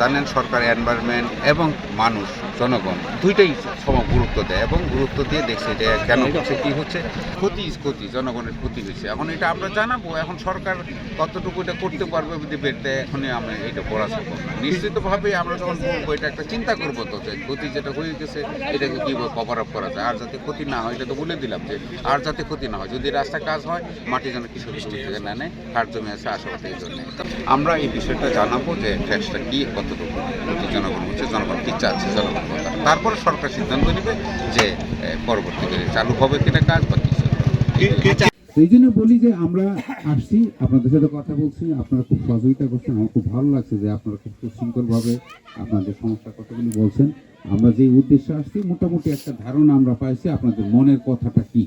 জানেন সরকার এনভায়রনমেন্ট এবং মানুষ, জনগণ, দুইটাই সম, গুরুত্ব দেয় এবং গুরুত্ব দিয়ে দেখছে যে কেন হচ্ছে, কি হচ্ছে। ক্ষতি ক্ষতি, জনগণের ক্ষতি হয়েছে। এখন এটা আমরা জানাব, এখন সরকার কতটুকু এটা করতে পারবে ডিবেটে এখনই আমরা এটা বলা সম্ভব না। নিশ্চিতভাবে আমরা যখন বলব, এটা একটা চিন্তা করব তো যে ক্ষতি যেটা হয়ে গেছে, এটাকে কীভাবে কভার আপ করা যায়? আর যাতে ক্ষতি না হয়, এটা তো বলে দিলাম যে, আর যাতে ক্ষতি না হয়, যদি রাস্তা কাজ হয়, মাটি যেন কৃষক থেকে না নেয় হাট জমি আছে, আশেপাশে এই জন্য। আমরা এই বিষয়টা জানাব যে ট্যাক্সটা কি কতটুকু? জনগণ হচ্ছে জনগণ কি চাচ্ছে? জনগণ কথা তারপরে সরকার সিদ্ধান্ত নেবে যে পরবর্তীকালে চালু হবে কিনা কাজ বা কিছু এই জন্য বলি যে আমরা আসছি আপনাদের সাথে কথা বলছি আপনারা খুব সহযোগিতা করছেন আমার খুব ভালো লাগছে যে আপনারা খুব সুশৃঙ্খলভাবে আপনাদের সমস্যার কথাগুলি বলছেন। আমরা যে উদ্দেশ্যে আসছি মোটামুটি একটা ধারণা আমরা পাইছি আপনাদের মনের কথাটা কি।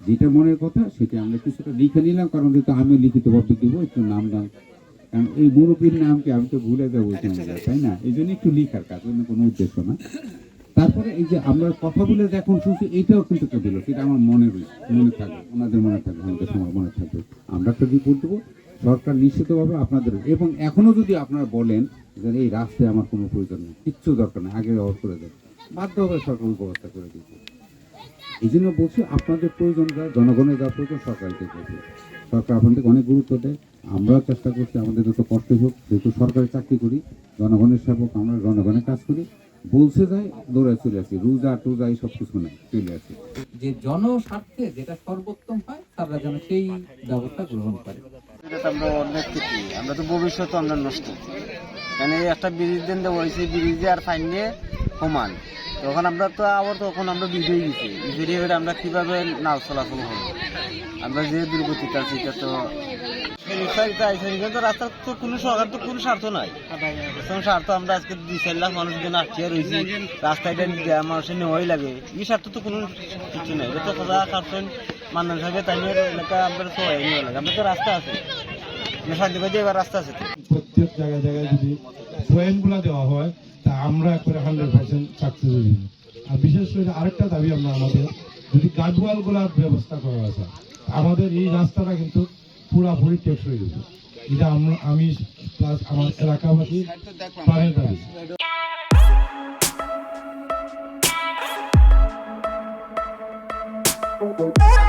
যেটা মনের কথা সেটা আমরা কিছুটা লিখে নিলাম কারণ যেহেতু আমিও লিখিতভাবে দিব একটু নাম দাম কারণ এই মুরব্বীর নামকে আমি তো ভুলে যাব ওই সময়, তাই না? এই জন্য একটু লিখার কাজ অন্য কোনো উদ্দেশ্য না। তারপরে এই যে আমরা কথা বলে যখন শুনছি এটাও কিন্তু একটা দিল সেটা আমার মনে রয়েছে মনে থাকবে ওনাদের মনে থাকবে আমাদের সময় মনে থাকবে। আমরা একটা রিপোর্ট দেবো সরকার নিশ্চিতভাবে আপনাদের এবং এখনও যদি আপনারা বলেন যে এই রাস্তায় আমার কোনো প্রয়োজন নেই কিচ্ছু দরকার নেই আগে ব্যবহার করে দেন বাধ্য হবে সরকার ব্যবস্থা করে দিতে এই জন্য বলছি আপনাদের প্রয়োজন যা জনগণের যা প্রয়োজন সরকারকে সরকার আপনাদেরকে অনেক গুরুত্ব দেয়। আমরাও চেষ্টা করছি আমাদের যত কষ্ট হোক যেহেতু সরকারি চাকরি করি জনগণের সেবক আমরা জনগণের কাজ করি। বলছে যাই দৌড়ায় চলে আসি রোজা টোজা এই সব কিছু নাই চলে আসি। যে জনস্বার্থে যেটা সর্বোত্তম হয় তারা যেন সেই ব্যবস্থা গ্রহণ করে। আমরা অনেক আমরা তো ভবিষ্যৎ আমরা নষ্ট। মানে এই একটা ব্রিজ দেন দেবো সেই ব্রিজে আর ফাইন দিয়ে সমান। তখন আমরা তো আবার তখন আমরা বিজয়ী গেছি বিজয়ী হয়ে আমরা কীভাবে নাও চলাচল হব আমরা যে দুর্গতিটা আছে। এটা তো রাস্তার তো কোনো সরকার তো কোনো স্বার্থ নাই। স্বার্থ আমরা আজকে দুই চার লাখ মানুষ যেন আটকে রয়েছি। রাস্তাটা দেওয়া মানুষের নেওয়াই লাগে। এই স্বার্থ তো কোনো কিছু নাই। এটা তো সদা কারণ মানুষ হবে তাই নিয়ে এলাকা আমরা সবাই নিয়ে লাগে। আমরা তো রাস্তা আছে। শান্তি এবার রাস্তা আছে প্রত্যেক জায়গায় জায়গায় যদি পয়েন্টগুলো দেওয়া হয় আমরা একবারে হান্ড্রেড পার্সেন্ট সাকসেস হয়ে যাব আর বিশেষ করে আরেকটা দাবি আমরা আমাদের, যদি গার্ডওয়ালগুলোর ব্যবস্থা করা আছে, আমাদের এই রাস্তাটা কিন্তু পুরাপুরি টেক্স হয়ে যাবে এটা আমরা, আমি প্লাস আমার এলাকাবাসী প্রাণের দাবি। Thank